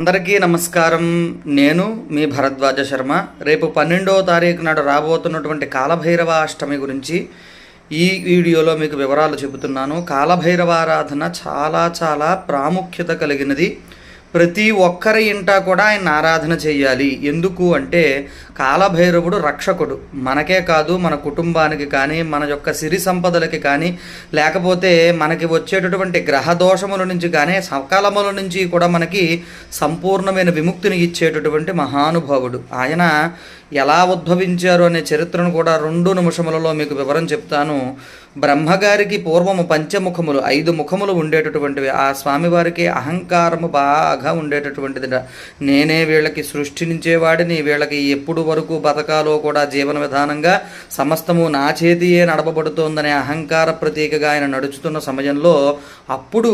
అందరికీ నమస్కారం. నేను మీ భరద్వాజ శర్మ. రేపు పన్నెండవ తారీఖు నాడు రాబోతున్నటువంటి కాలభైరవ అష్టమి గురించి ఈ వీడియోలో మీకు వివరాలు చెబుతున్నాను. కాలభైరవ ఆరాధన చాలా చాలా ప్రాముఖ్యత కలిగినది. ప్రతి ఒక్కరి ఇంట కూడా ఆయన ఆరాధన చేయాలి. ఎందుకు అంటే కాలభైరవుడు రక్షకుడు. మనకే కాదు మన కుటుంబానికి కానీ మన యొక్క సిరి సంపదలకి కానీ లేకపోతే మనకి వచ్చేటటువంటి గ్రహ దోషముల నుంచి కానీ సకాలముల నుంచి కూడా మనకి సంపూర్ణమైన విముక్తిని ఇచ్చేటటువంటి మహానుభావుడు. ఆయన ఎలా ఉద్భవించారు అనే చరిత్రను కూడా రెండు నిమిషములలో మీకు వివరం చెప్తాను. బ్రహ్మగారికి పూర్వము పంచముఖములు ఐదు ముఖములు ఉండేటటువంటివి. ఆ స్వామివారికి అహంకారము బాగా ఉండేటటువంటిది నేనే వీళ్ళకి సృష్టించేవాడిని వీళ్ళకి ఎప్పుడు వరకు బతకాలో కూడా జీవన విధానంగా సమస్తము నా చేతియే నడపబడుతోందనే అహంకార ప్రతీకగా ఆయన నడుచుతున్న సమయంలో అప్పుడు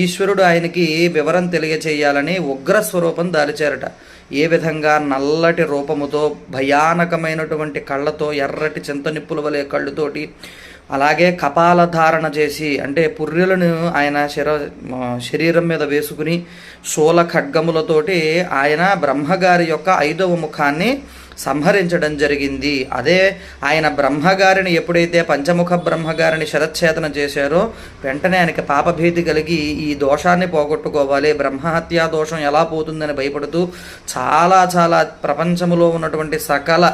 ఈశ్వరుడు ఆయనకి వివరం తెలియచేయాలని ఉగ్ర స్వరూపం దాల్చారట. ఏ విధంగా నల్లటి రూపముతో భయానకమైనటువంటి కళ్ళతో ఎర్రటి చింతనిప్పుల వలె కళ్ళుతోటి అలాగే కపాల ధారణ చేసి అంటే పుర్రెలను ఆయన శర శరీరం మీద వేసుకుని శూల ఖడ్గములతోటి ఆయన బ్రహ్మగారి యొక్క ఐదవ ముఖాన్ని సంహరించడం జరిగింది. అదే ఆయన బ్రహ్మగారిని ఎప్పుడైతే పంచముఖ బ్రహ్మగారిని శరచ్ఛేదన చేశారో వెంటనే ఆయనకి పాపభీతి కలిగి ఈ దోషాన్ని పోగొట్టుకోవాలి. బ్రహ్మహత్యా దోషం ఎలా పోతుందని భయపడుతూ చాలా చాలా ప్రపంచంలో ఉన్నటువంటి సకల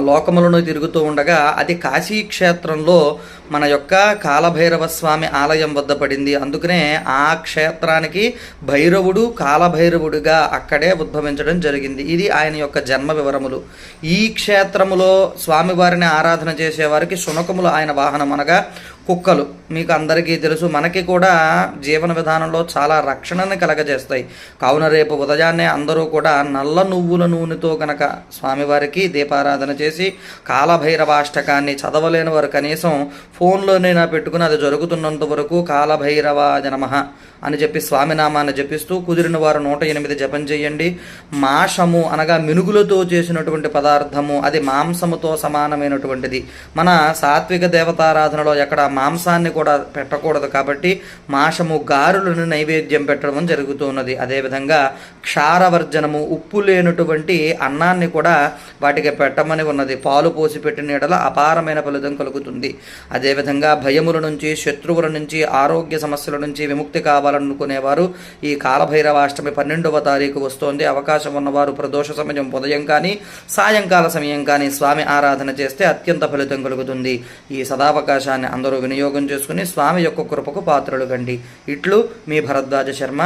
లోకములను తిరుగుతూ ఉండగా అది కాశీ క్షేత్రంలో మన యొక్క కాలభైరవ స్వామి ఆలయం వద్ద పడింది. అందుకనే ఆ క్షేత్రానికి భైరవుడు కాలభైరవుడిగా అక్కడే ఉద్భవించడం జరిగింది. ఇది ఆయన యొక్క జన్మ వివరములు. ఈ క్షేత్రములో స్వామివారిని ఆరాధన చేసేవారికి శునకములు ఆయన వాహనం అనగా కుక్కలు. మీకు అందరికీ తెలుసు మనకి కూడా జీవన విధానంలో చాలా రక్షణని కలగజేస్తాయి. కావున రేపు ఉదయాన్నే అందరూ కూడా నల్ల నువ్వుల నూనెతో కనుక స్వామివారికి దీపారాధన చేసి కాలభైరవాష్టకాన్ని చదవలేని వారు కనీసం ఫోన్లోనైనా పెట్టుకుని అది జరుగుతున్నంత వరకు కాలభైరవ జనమ అని చెప్పి స్వామినామాన్ని జపిస్తూ కుదిరిన వారు నూట ఎనిమిది జపం చేయండి. మాషము అనగా మినుగులతో చేసినటువంటి పదార్థము అది మాంసముతో సమానమైనటువంటిది. మన సాత్విక దేవతారాధనలో ఎక్కడ మాంసాన్ని కూడా పెట్టకూడదు కాబట్టి మాషము గారులను నైవేద్యం పెట్టడం జరుగుతున్నది. అదేవిధంగా క్షారవర్జనము ఉప్పు లేనటువంటి అన్నాన్ని కూడా వాటికి పెట్టమని ఉన్నది. పాలు పోసి పెట్టిన ఎడల అపారమైన ఫలితం కలుగుతుంది. అదేవిధంగా భయముల నుంచి శత్రువుల నుంచి ఆరోగ్య సమస్యల నుంచి విముక్తి కావాలనుకునేవారు ఈ కాలభైరవాష్టమి పన్నెండవ తారీఖు వస్తోంది. అవకాశం ఉన్నవారు ప్రదోష సమయం ఉదయం కానీ సాయంకాల సమయం కానీ స్వామి ఆరాధన చేస్తే అత్యంత ఫలితం కలుగుతుంది. ఈ సదావకాశాన్ని అందరూ వినియోగం చేసుకుని స్వామి యొక్క కృపకు పాత్రలు కండి. ఇట్లు మీ భరద్వాజ శర్మ